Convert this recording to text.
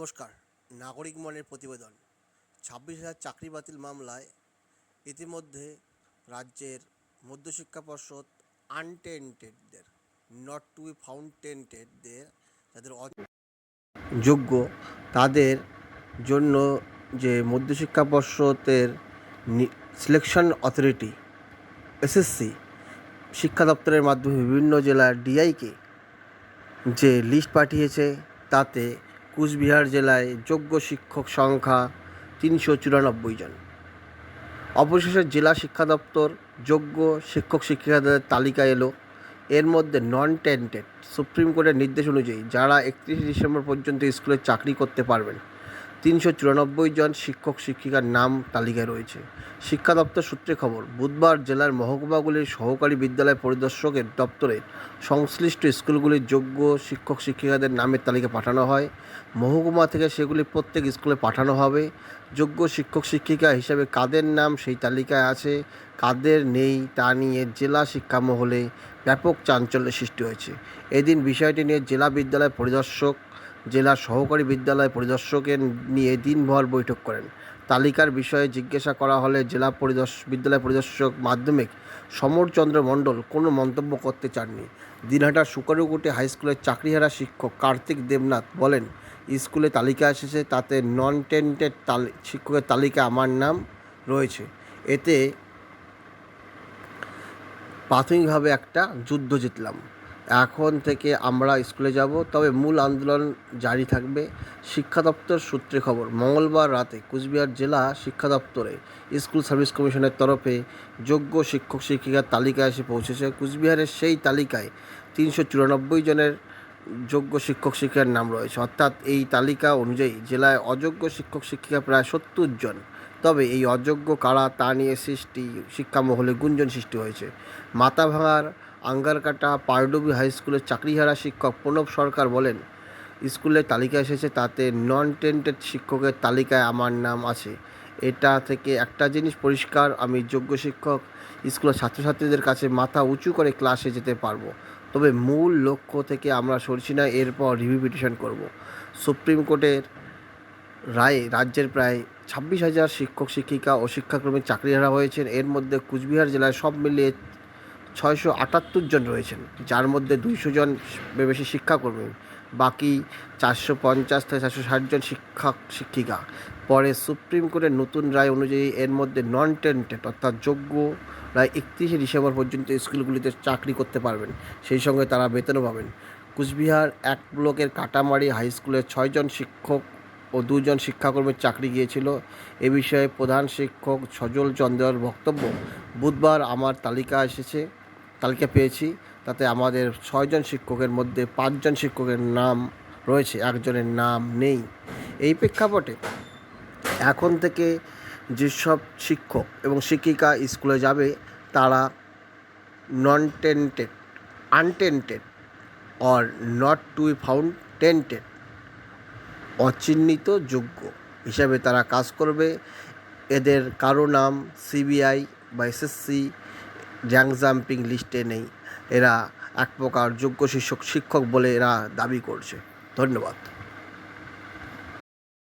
নমস্কার, নাগরিক মনের প্রতিবেদন। ছাব্বিশ হাজার চাকরি বাতিল মামলায় ইতিমধ্যে রাজ্যের মধ্যশিক্ষা পর্ষদ আনটেন্টেডদের নট টু বি ফাউন্টেন্টেডদের যাদের যোগ্য তাদের জন্য যে মধ্যশিক্ষা পর্ষদের সিলেকশন অথরিটি এসএসসি শিক্ষা দপ্তরের মাধ্যমে বিভিন্ন জেলার ডিআইকে যে লিস্ট পাঠিয়েছে, তাতে কুচবিহার জেলায় যোগ্য শিক্ষক সংখ্যা তিনশো চুরানব্বই জন। অবশেষে জেলা শিক্ষা দপ্তর যোগ্য শিক্ষক শিক্ষিকাদের তালিকা এলো। এর মধ্যে নন টেন্টেড সুপ্রিম কোর্টের নির্দেশ অনুযায়ী যারা একত্রিশে ডিসেম্বর পর্যন্ত স্কুলে চাকরি করতে পারবেন তিনশো চুরানব্বই জন শিক্ষক শিক্ষিকার নাম তালিকায় রয়েছে। শিক্ষা দপ্তর সূত্রে খবর, বুধবার জেলার মহকুমাগুলির সহকারী বিদ্যালয় পরিদর্শকের দপ্তরে সংশ্লিষ্ট স্কুলগুলির যোগ্য শিক্ষক শিক্ষিকাদের নামের তালিকা পাঠানো হয়। মহকুমা থেকে সেগুলি প্রত্যেক স্কুলে পাঠানো হবে। যোগ্য শিক্ষক শিক্ষিকা হিসাবে কাদের নাম সেই তালিকায় আছে, কাদের নেই তা নিয়ে জেলা শিক্ষা মহলে ব্যাপক চাঞ্চল্য সৃষ্টি হয়েছে। এদিন বিষয়টি নিয়ে জেলা বিদ্যালয় পরিদর্শক জেলা সহকারী বিদ্যালয় পরিদর্শকের নিয়ে দিনভর বৈঠক করেন। তালিকার বিষয়ে জিজ্ঞাসা করা হলে জেলা পরিদর্শ, বিদ্যালয় পরিদর্শক মাধ্যমিক সমরচন্দ্র মণ্ডল কোনো মন্তব্য করতে চাননি। দিনহাটার সুকারুকুটি হাই স্কুলের চাকরিহারা শিক্ষক কার্তিক দেবনাথ বলেন, স্কুলে তালিকা এসেছে, তাতে নন টেন্টেড শিক্ষকের তালিকা আমার নাম রয়েছে। এতে প্রাথমিকভাবে একটা যুদ্ধ জিতলাম। এখন থেকে আমরা স্কুলে যাব, তবে মূল আন্দোলন জারি থাকবে শিক্ষা দপ্তর সূত্রে খবর। মঙ্গলবার রাতে কুচবিহার জেলা শিক্ষা দপ্তরে স্কুল সার্ভিস কমিশনের তরফে যোগ্য শিক্ষক শিক্ষিকার তালিকা এসে পৌঁছেছে। কুচবিহারের সেই তালিকায় তিনশো চুরানব্বই জনের যোগ্য শিক্ষক শিক্ষিকার নাম রয়েছে। অর্থাৎ এই তালিকা অনুযায়ী জেলায় অযোগ্য শিক্ষক শিক্ষিকা প্রায় সত্তর জন। তবে এই অযোগ্য কারা তা নিয়ে সৃষ্টি শিক্ষা মহলে গুঞ্জন সৃষ্টি হয়েছে। মাথাভাঙার আঙ্গারকাটা পারডুবি হাই স্কুলের চাকরিহারা শিক্ষক প্রণব সরকার বলেন স্কুলের তালিকা এসেছে তাতে নন টেন্টেড শিক্ষকের তালিকায় আমার নাম আছে। এটা থেকে একটা জিনিস পরিষ্কার, আমি যোগ্য শিক্ষক, স্কুলের ছাত্রছাত্রীদের কাছে মাথা উঁচু করে ক্লাসে যেতে পারব। তবে মূল লক্ষ্য থেকে আমরা সরছি না, এরপর রিভিউ পিটিশন করব। সুপ্রিম কোর্টের রায়ে রাজ্যের প্রায় ছাব্বিশ হাজার শিক্ষক, শিক্ষিকা ও শিক্ষাকর্মী চাকরিহারা হয়েছেন। এর মধ্যে কুচবিহার জেলায় সব মিলিয়ে ছয়শো আটাত্তর জন রয়েছেন, যার মধ্যে দুইশো জন বেশি শিক্ষাকর্মী, বাকি চারশো পঞ্চাশ থেকে চারশো ষাট জন শিক্ষক, শিক্ষিকা। পরে সুপ্রিম কোর্টের নতুন রায় অনুযায়ী এর মধ্যে নন টেন্টেড অর্থাৎ যোগ্য রায় একত্রিশে ডিসেম্বর পর্যন্ত স্কুলগুলিতে চাকরি করতে পারবেন। সেই সঙ্গে তারা বেতনও পাবেন। কুচবিহার এক ব্লকের কাটামারি হাই স্কুলের ছয়জন শিক্ষক ও দুজন শিক্ষাকর্মীর চাকরি গিয়েছিল। এ বিষয়ে প্রধান শিক্ষক সজল চন্দ্রের বক্তব্য, বুধবার আমার তালিকা এসেছে। তালিকা পেয়েছি। তাতে আমাদের ছয়জন শিক্ষকের মধ্যে পাঁচজন শিক্ষকের নাম রয়েছে, একজনের নাম নেই। এই প্রেক্ষাপটে এখন থেকে যেসব শিক্ষক এবং শিক্ষিকা স্কুলে যাবে, তারা non tainted untainted or not to found tainted অচিহ্নিত যোগ্য হিসাবে তারা কাজ করবে। এদের কারও নাম সিবিআই বা এসএসসি র্যাঙ্ক জাম্পিং লিস্টে নেই। এরা এক প্রকার যোগ্য শিক্ষক শিক্ষক বলে এরা দাবি করছে। ধন্যবাদ।